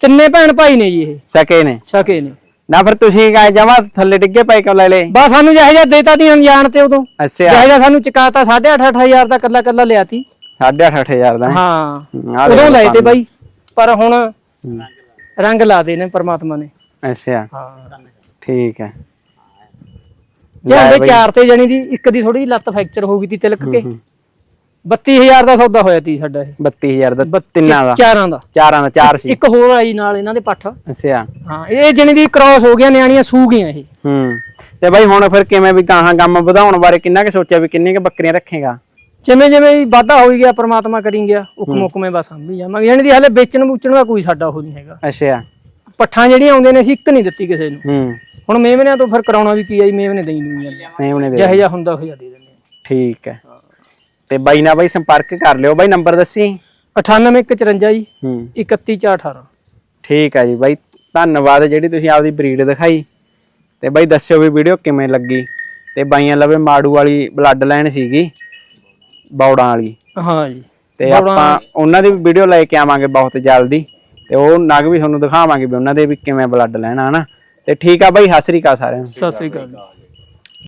ਤਿੰਨੇ ਭੈਣ ਭਾਈ ਨੇ ਜੀ ਇਹ। ਸਕੇ ਨੇ। ਸਕੇ ਨੇ। ਨਾ ਫਿਰ ਤੁਸੀਂ ਕਹੇ ਜਮਾ ਥੱਲੇ ਡਿੱਗੇ ਪਏ ਕਿਉਂ ਲੈ ਲੇ ਬਸ ਸਾਨੂੰ ਜਿਹੋ ਜਿਹਾ ਦੇਤਾ ਦੀ ਅਣਜਾਣ ਤੇ ਉਦੋਂ। ਅੱਛਾ। ਜਿਹੋ ਜਿਹਾ ਸਾਨੂੰ ਚਕਾਤਾ 8.5 8000 ਦਾ ਕੱਲਾ ਕੱਲਾ ਲਿਆ ਤੀ। 8.5000 ਦਾ। ਹੈ। ਉਦੋਂ ਲਏ ਤੇ। ਬਾਈ। ਪਰ ਹੁਣ। ਰੰਗ ਲਾ ਦੇ ਨੇ ਪ੍ਰਮਾਤਮਾ ਨੇ। ਅੱਛਾ। ਹਾਂ। ਠੀਕ ਹੈ। ਜਾਂਦੇ ਚਾਰ ਤੇ ਜਣੀ ਦੀ ਇੱਕ ਦੀ ਥੋੜੀ ਲੱਤ ਫ੍ਰੈਕਚਰ ਹੋ ਗਈ ਤੀ ਤਿਲਕ ਕੇ। 32000 ਦਾ ਸੌਦਾ ਹੋਇਆ ਤੀ ਸਾਡਾ ਇਹ। 32000 ਦਾ ਤਿੰਨਾਂ ਦਾ। ਚਾਰਾਂ ਦਾ। ਚਾਰਾਂ ਦਾ ਚਾਰ ਸੀ। ਇੱਕ ਹੋਰ ਆਈ ਨਾਲ ਇਹਨਾਂ ਦੇ ਪੱਠ। ਅੱਛਾ। ਹਾਂ ਇਹ ਜਣੀ ਦੀ ਕ੍ਰਾਸ ਹੋ ਗਿਆ ਨਿਆਣੀਆਂ ਸੂ ਗਈਆਂ ਇਹ। ਹੂੰ। ਤੇ ਬਾਈ ਹੁਣ ਫਿਰ ਕਿਵੇਂ ਵੀ ਗਾਹਾਂ ਕੰਮ ਵਧਾਉਣ ਬਾਰੇ ਕਿੰਨਾ ਕੁ ਸੋਚਿਆ ਵੀ ਕਿੰਨੀਆਂ ਕੁ ਬੱਕਰੀਆਂ ਰੱਖੇਗਾ? ਜਿਵੇਂ ਜਿਵੇਂ ਵਾਧਾ ਹੋਈ ਗਿਆ ਪ੍ਰਮਾਤਮਾ ਕਰੀ ਗਿਆ ਹੁਕਮ ਹੁਕਮੇ ਬਸ ਸੰਭੀ ਜਾਵਾਂਗੇ ਜਾਣੀ ਦੀ ਹਲੇ ਵੇਚਣ ਵੂਚਣ ਦਾ ਕੋਈ ਸਾਡਾ ਉਹ ਨਹੀਂ ਹੈਗਾ। ਅੱਛਾ। ਪੱਠਾਂ ਜਿਹੜੀਆਂ ਆਉਂਦੀਆਂ ਨੇ ਅਸੀਂ ਇੱਕ ਨਹੀਂ ਦਿੱਤੀ ਕਿਸੇ ਨੂੰ। ਹੂੰ। ਹੁਣ ਮੇਵਨਿਆਂ ਤੋਂ ਫਿਰ ਕਰਾਉਣਾ ਵੀ ਕੀ ਆ ਜੀ ਮੇਵਨੇ ਦੇਈ ਜਾਂਦੇ ਨਹੀਂ ਉਹਨੇ ਦੇ ਜਿਹੋ ਜਿਹਾ ਹੁੰਦਾ ਉਹ ਜਿਹਾ ਦੇ ਦਿੰਦੇ ਆ। ਠੀਕ ਹੈ। ਤੇ ਬਾਈ ਨਾਲ ਬਾਈ ਸੰਪਰਕ ਕਰ ਲਿਓ। ਬਾਈ ਨੰਬਰ ਦੱਸੀ? 98154 ਜੀ। ਹੂੰ। 31418 ਠੀਕ ਹੈ ਜੀ ਬਾਈ ਧੰਨਵਾਦ ਜਿਹੜੀ ਤੁਸੀਂ ਆਪਦੀ ਬਰੀਡ ਦਿਖਾਈ। ਤੇ ਬਾਈ ਦੱਸਿਓ ਵੀ ਵੀਡੀਓ ਕਿਵੇਂ ਲੱਗੀ। ਤੇ ਬਾਈਆਂ ਲਵੇ ਮਾੜੂ ਵਾਲੀ ਬਲੱਡ ਲਾਈਨ ਸੀਗੀ ਬੌੜਾਂ ਵਾਲੀ। ਹਾਂ ਜੀ। ਤੇ ਆਪਾਂ ਉਹਨਾਂ ਦੀ ਵੀ ਵੀਡੀਓ ਲੈ ਕੇ ਆਵਾਂਗੇ ਬਹੁਤ ਜਲਦੀ। ਤੇ ਉਹ ਨਗ ਵੀ ਤੁਹਾਨੂੰ ਦਿਖਾਵਾਂਗੇ ਵੀ ਉਹਨਾਂ ਦੇ ਵੀ ਕਿਵੇਂ ਬਲੱਡ ਲੈਣਾ ਹਨਾ। ਤੇ ਠੀਕ ਆ ਬਾਈ ਸਤਿ ਸ੍ਰੀ ਅਕਾਲ ਸਾਰਿਆਂ ਨੂੰ। ਸਤਿ ਸ੍ਰੀ ਅਕਾਲ